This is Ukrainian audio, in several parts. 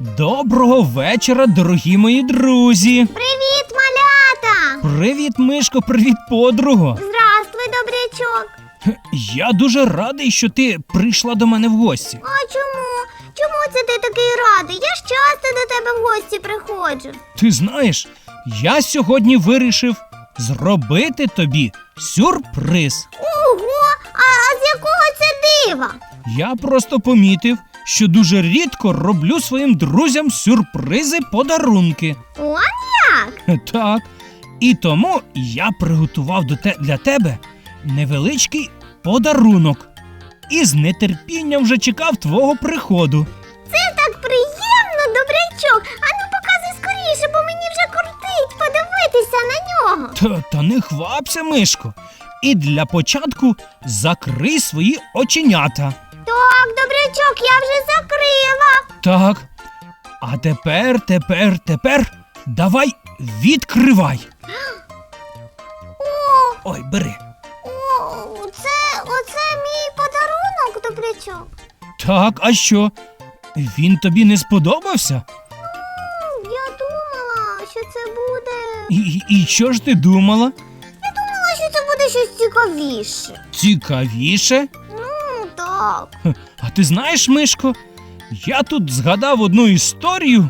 Доброго вечора, дорогі мої друзі! Привіт, малята! Привіт, Мишко, привіт, подруго! Здравствуй, добрячок! Я дуже радий, що ти прийшла до мене в гості. А чому? Чому це ти такий радий? Я ж часто до тебе в гості приходжу. Ти знаєш, я сьогодні вирішив зробити тобі сюрприз. Ого! А, а з якого це дива? Я просто помітив, що дуже рідко роблю своїм друзям сюрпризи подарунки. Он як? Так. І тому я приготував до те для тебе невеличкий подарунок. І з нетерпінням вже чекав твого приходу. Це так приємно, добрячок. Ану показуй скоріше, бо мені вже кортить подивитися на нього. Та, та не хвапся, Мишко. І для початку закрий свої оченята. Так, добрячок, я вже закрила. Так. А тепер, тепер, тепер давай відкривай. О, Ой, бери. о, це оце мій подарунок, добрячок. Так, а що? Він тобі не сподобався? М, Я думала, що це буде. І, і, і що ж ти думала? Я думала, що це буде щось цікавіше. Цікавіше? Так. А ти знаєш, Мишко, я тут згадав одну історію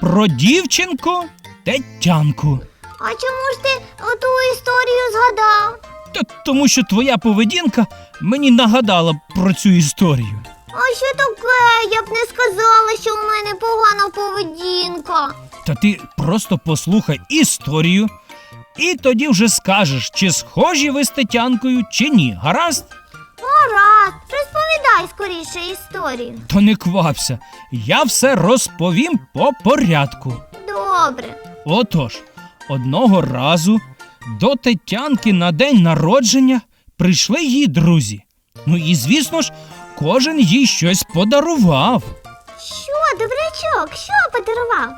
про дівчинку Тетянку. А чому ж ти оту історію згадав? Та тому, що твоя поведінка мені нагадала про цю історію. А що таке? Я б не сказала, що у мене погана поведінка. Та ти просто послухай історію, і тоді вже скажеш, чи схожі ви з Тетянкою, чи ні. Гаразд? Гаразд, розповідай скоріше історію. То не квапся, я все розповім по порядку. Добре. Отож, одного разу до Тетянки на день народження прийшли її друзі. Ну і звісно ж, кожен їй щось подарував. Що, добрячок, що подарував?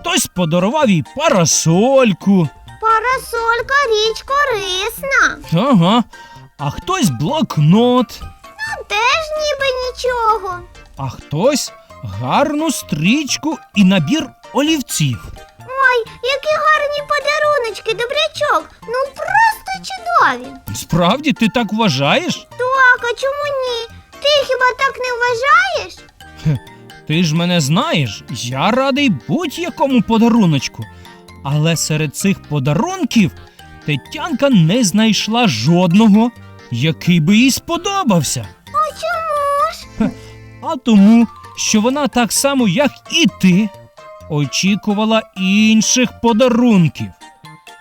Хтось подарував їй парасольку, Парасолька річ корисна. ага, а хтось блокнот, Ну, теж ніби нічого. а хтось гарну стрічку і набір олівців. Ой, які гарні подаруночки, добрячок. Ну просто чудові. Справді ти так вважаєш? Так, а чому ні? Ти хіба так не вважаєш? Ти ж мене знаєш, я радий будь-якому подаруночку. Але серед цих подарунків Тетянка не знайшла жодного, який би їй сподобався. А чому ж? А тому, що вона так само, як і ти, очікувала інших подарунків.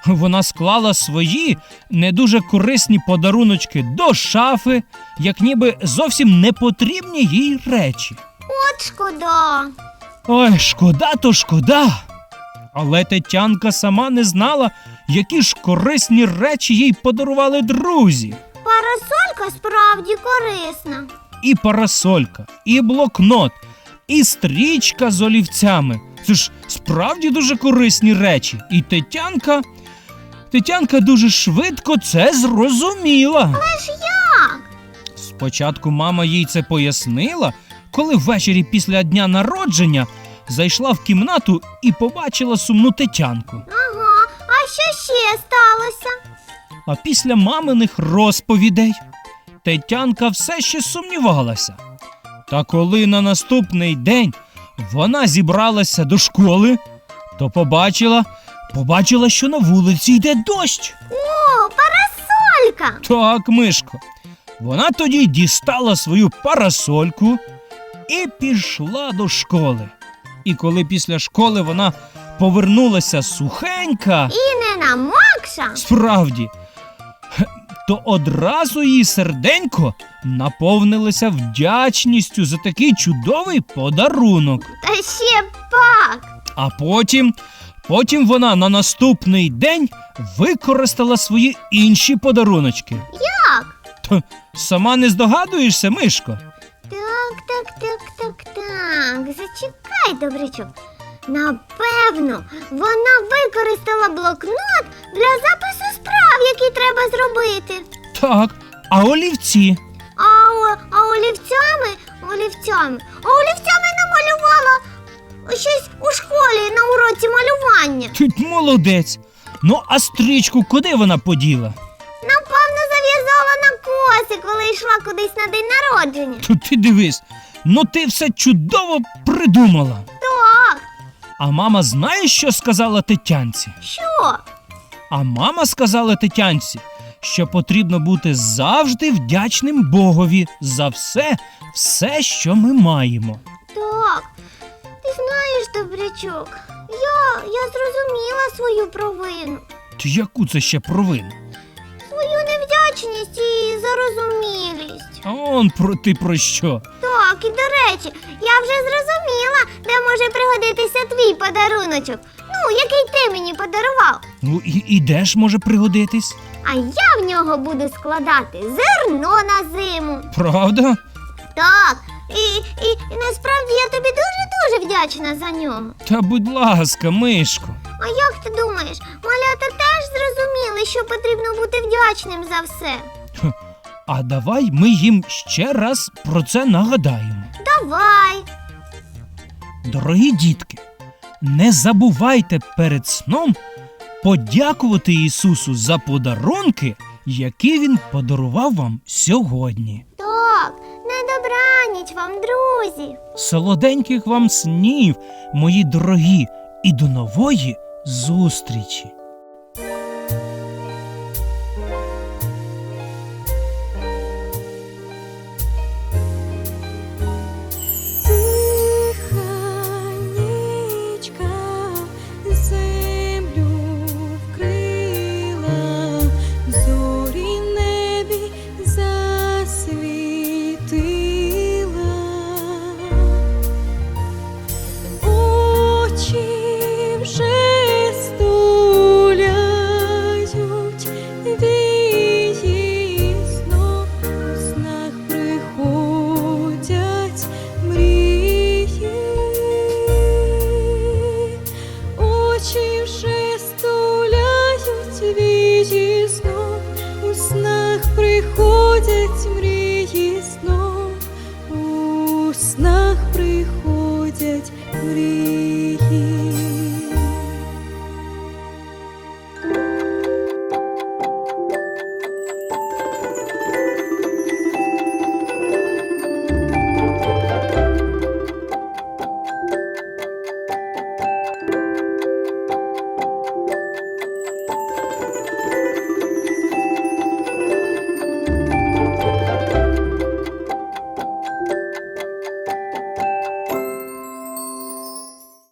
Вона склала свої не дуже корисні подаруночки до шафи, як ніби зовсім не потрібні їй речі. От шкода. Ой, шкода то шкода. Але Тетянка сама не знала, які ж корисні речі їй подарували друзі. Парасолька справді корисна. І парасолька, і блокнот, і стрічка з олівцями. Це ж справді дуже корисні речі. І Тетянка. Тетянка дуже швидко це зрозуміла. Але ж як? Спочатку мама їй це пояснила, коли ввечері після дня народження зайшла в кімнату і побачила сумну Тетянку. Що ще сталося? А після маминих розповідей Тетянка все ще сумнівалася. Та коли на наступний день вона зібралася до школи, то побачила, побачила, що на вулиці йде дощ. О, парасолька! Так, Мишко. Вона тоді дістала свою парасольку і пішла до школи. І коли після школи вона повернулася сухенька, І не намокша. справді, то одразу її серденько наповнилося вдячністю за такий чудовий подарунок. Та ще пак. А потім, потім вона на наступний день використала свої інші подаруночки. Як? Та сама не здогадуєшся, Мишко? Так, так, так, так, так. Зачекай, добрячок. Напевно, вона використала блокнот для запису справ, які треба зробити. Так, а олівці? А, о- а олівцями, олівцями, а олівцями намалювала щось у школі на уроці малювання. Ти молодець. Ну, а стрічку куди вона поділа? Напевно, зав'язала на коси, коли йшла кудись на день народження. То ти дивись, ну ти все чудово придумала. А мама знає, що сказала Тетянці? що? А мама сказала Тетянці, що потрібно бути завжди вдячним Богові за все, все, що ми маємо. Так, ти знаєш, добрячок, я, я зрозуміла свою провину, Ти яку це ще провину? свою невдячність і зарозумілість. А он про ти про що? Так, і до речі, я вже зрозуміла, де може пригодитися твій подаруночок. Ну, який ти мені подарував. Ну і, і де ж може пригодитись? А я в нього буду складати зерно на зиму. Правда? Так, і, і, і насправді я тобі дуже-дуже вдячна за нього. Та будь ласка, мишко. А як ти думаєш, малята теж зрозуміли, що потрібно бути вдячним за все? А давай ми їм ще раз про це нагадаємо. Давай. Дорогі дітки, не забувайте перед сном подякувати Ісусу за подарунки, які Він подарував вам сьогодні. Так, на добраніч вам, друзі. Солоденьких вам снів, мої дорогі, і до нової зустрічі!